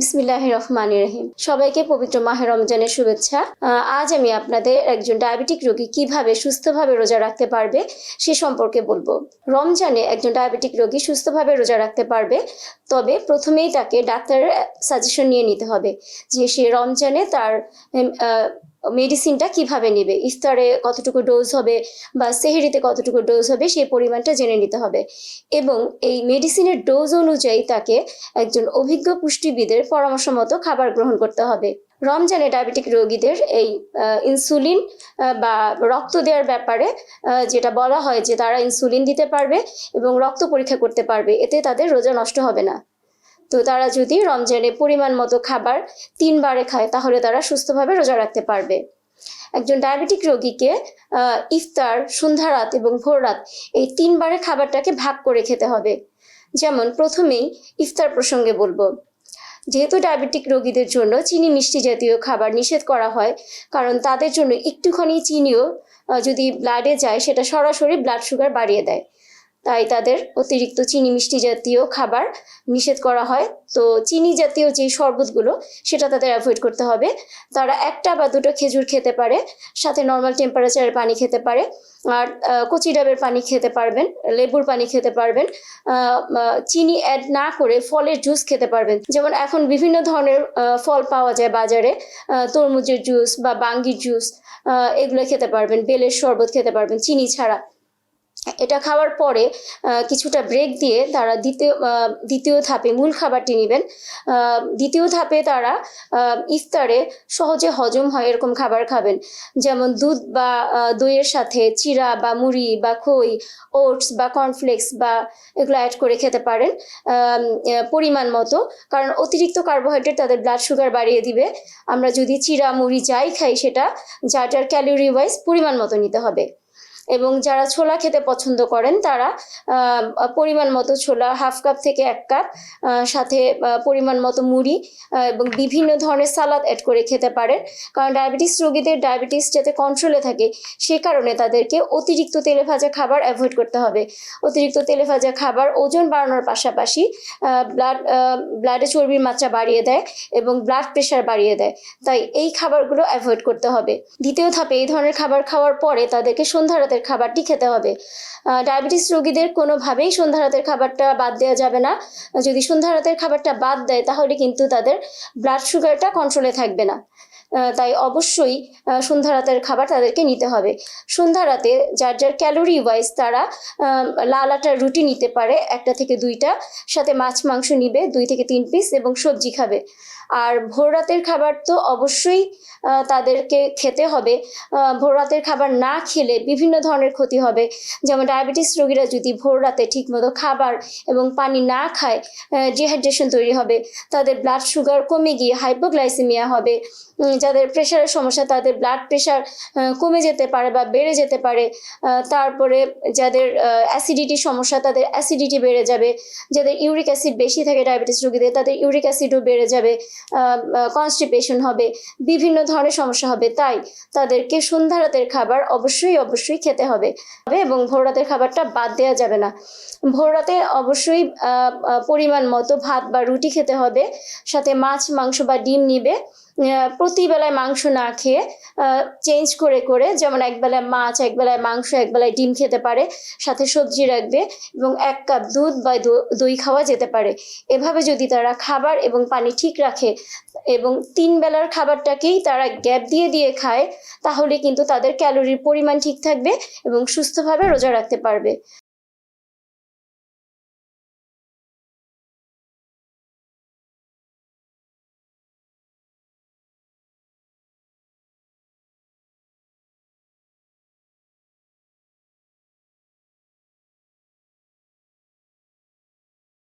বিসমিল্লাহ রহমান রহিম। সবাইকে পবিত্র মাহে রমজানের শুভেচ্ছা। আজ আমি আপনাদের একজন ডায়াবেটিক রোগী কীভাবে সুস্থভাবে রোজা রাখতে পারবে সে সম্পর্কে বলব। রমজানে একজন ডায়াবেটিক রোগী সুস্থভাবে রোজা রাখতে পারবে, তবে প্রথমেই তাকে ডাক্তারের সাজেশন নিয়ে নিতে হবে যে সে রমজানে তার মেডিসিনটা কীভাবে নেবে? ইফতারে কতটুকু ডোজ হবে বা সেহেরিতে কতটুকু ডোজ হবে সেই পরিমাণটা জেনে নিতে হবে। এবং এই মেডিসিনের ডোজ অনুযায়ী তাকে একজন অভিজ্ঞ পুষ্টিবিদের পরামর্শ মতো খাবার গ্রহণ করতে হবে। রমজানে ডায়াবেটিক রোগীদের এই ইনসুলিন বা রক্ত দেওয়ার ব্যাপারে যেটা বলা হয় যে তারা ইনসুলিন দিতে পারবে এবং রক্ত পরীক্ষা করতে পারবে। এতে তাদের রোজা নষ্ট হবে না। তো তারা যদি রমজানে পরিমাণ মতো খাবার তিনবারে খায়, তাহলে তারা সুস্থভাবে রোজা রাখতে পারবে। একজন ডায়াবেটিক রোগীকে ইফতার, সন্ধ্যা রাত এবং ভোর রাত এই তিনবারে খাবারটাকে ভাগ করে খেতে হবে। যেমন প্রথমেই ইফতার প্রসঙ্গে বলব। যেহেতু ডায়াবেটিক রোগীদের জন্য চিনি মিষ্টি জাতীয় খাবার নিষেধ করা হয়, কারণ তাদের জন্য একটুখানি চিনিও যদি ব্লাডে যায়, সেটা সরাসরি ব্লাড সুগার বাড়িয়ে দেয়। তাই তাদের অতিরিক্ত চিনি মিষ্টি জাতীয় খাবার নিষেধ করা হয়। তো চিনি জাতীয় যে শরবতগুলো, সেটা তাদের অ্যাভয়েড করতে হবে। তারা একটা বা দুটো খেজুর খেতে পারে, সাথে নর্মাল টেম্পারেচারের পানি খেতে পারে, আর কচি ডাবের পানি খেতে পারবেন, লেবুর পানি খেতে পারবেন চিনি অ্যাড না করে ফলের জুস খেতে পারবেন। যেমন এখন বিভিন্ন ধরনের ফল পাওয়া যায় বাজারে তরমুজের জুস বা বাঙ্গির জুস এগুলো খেতে পারবেন, বেলের শরবত খেতে পারবেন, চিনি ছাড়া। এটা খাওয়ার পরে কিছুটা ব্রেক দিয়ে তারা দ্বিতীয় দ্বিতীয় ধাপে মূল খাবারটি নেবেন। দ্বিতীয় ধাপে তারা ইফতারে সহজে হজম হয় এরকম খাবার খাবেন। যেমন দুধ বা দইয়ের সাথে চিরা বা মুড়ি বা খই, ওটস বা কর্নফ্লেক্স বা এগুলো অ্যাড করে খেতে পারেন পরিমাণ মতো। কারণ অতিরিক্ত কার্বোহাইড্রেট তাদের ব্লাড সুগার বাড়িয়ে দিবে। আমরা যদি চিরা, মুড়ি যাই খাই সেটা, যার যার ক্যালোরি ওয়াইজ পরিমাণ মতো নিতে হবে। এবং যারা ছোলা খেতে পছন্দ করেন, তারা পরিমাণ মতো ছোলা, হাফ কাপ থেকে এক কাপ সাথে পরিমাণ মতো মুড়ি এবং বিভিন্ন ধরনের সালাদ অ্যাড করে খেতে পারেন। কারণ ডায়াবেটিস রোগীদের ডায়াবেটিস যাতে কন্ট্রোলে থাকে, সে কারণে তাদেরকে অতিরিক্ত তেলে ভাজা খাবার অ্যাভয়েড করতে হবে। অতিরিক্ত তেলে ভাজা খাবার ওজন বাড়ানোর পাশাপাশি ব্লাড ব্লাডে চর্বির মাত্রা বাড়িয়ে দেয় এবং ব্লাড প্রেশার বাড়িয়ে দেয়। তাই এই খাবারগুলো অ্যাভয়েড করতে হবে। দ্বিতীয় ধাপে এই ধরনের খাবার খাওয়ার পরে তাদেরকে সন্ধ্যা রাতের খাবারটি খেতে হবে। ডায়াবেটিস রোগীদের কোনোভাবেই সন্ধ্যা রাতের খাবারটা বাদ দেওয়া যাবে না। যদি সন্ধ্যা রাতের খাবারটা বাদ দেয়, তাহলে কিন্তু তাদের ব্লাড সুগারটা কন্ট্রোলে থাকবে না। তাই অবশ্যই সন্ধ্যা রাতের খাবার তাদেরকে নিতে হবে। সন্ধ্যা রাতে যার যার ক্যালোরি ওয়াইজ তারা লাল আটার রুটি নিতে পারে, একটা থেকে দুইটা, সাথে মাছ, মাংস নিবে, দুই থেকে তিন পিস এবং সবজি খাবে। আর ভোর রাতের খাবার তো অবশ্যই তাদেরকে খেতে হবে। ভোর রাতের খাবার না খেলে বিভিন্ন ধরনের ক্ষতি হবে। যেমন ডায়াবেটিস রোগীরা যদি ভোর রাতে ঠিকমতো খাবার এবং পানি না খায় ডিহাইড্রেশন তৈরি হবে। তাদের ব্লাড সুগার কমে গিয়ে হাইপোগ্লাইসেমিয়া হবে। যাদের প্রেশারের সমস্যা, তাদের ব্লাড প্রেশার কমে যেতে পারে বা বেড়ে যেতে পারে তারপরে যাদের অ্যাসিডিটির সমস্যা, তাদের অ্যাসিডিটি বেড়ে যাবে, যাদের ইউরিক অ্যাসিড বেশি থাকে ডায়াবেটিস রোগীদের, তাদের ইউরিক অ্যাসিডও বেড়ে যাবে কনস্টিপেশন হবে, বিভিন্ন ধরনের সমস্যা হবে, তাই তাদেরকে সন্ধ্যা রাতের খাবার অবশ্যই অবশ্যই খেতে হবে এবং ভোর রাতের খাবারটা বাদ দেওয়া যাবে না। ভোর রাতে অবশ্যই পরিমাণ মতো ভাত বা রুটি খেতে হবে, সাথে মাছ, মাংস বা ডিম নিবে আহ, প্রতি বেলায় মাংস না খেয়ে চেঞ্জ করে করে যেমন একবেলায় মাছ একবেলায় মাংস একবেলায় ডিম খেতে পারে সাথে সবজি রাখবে এবং এক কাপ দুধ বা দই খাওয়া যেতে পারে। এভাবে যদি তারা খাবার এবং পানি ঠিক রাখে এবং তিন বেলার খাবারটাকেই তারা গ্যাপ দিয়ে দিয়ে খায় তাহলে কিন্তু তাদের ক্যালোরির পরিমাণ ঠিক থাকবে এবং সুস্থভাবে রোজা রাখতে পারবে।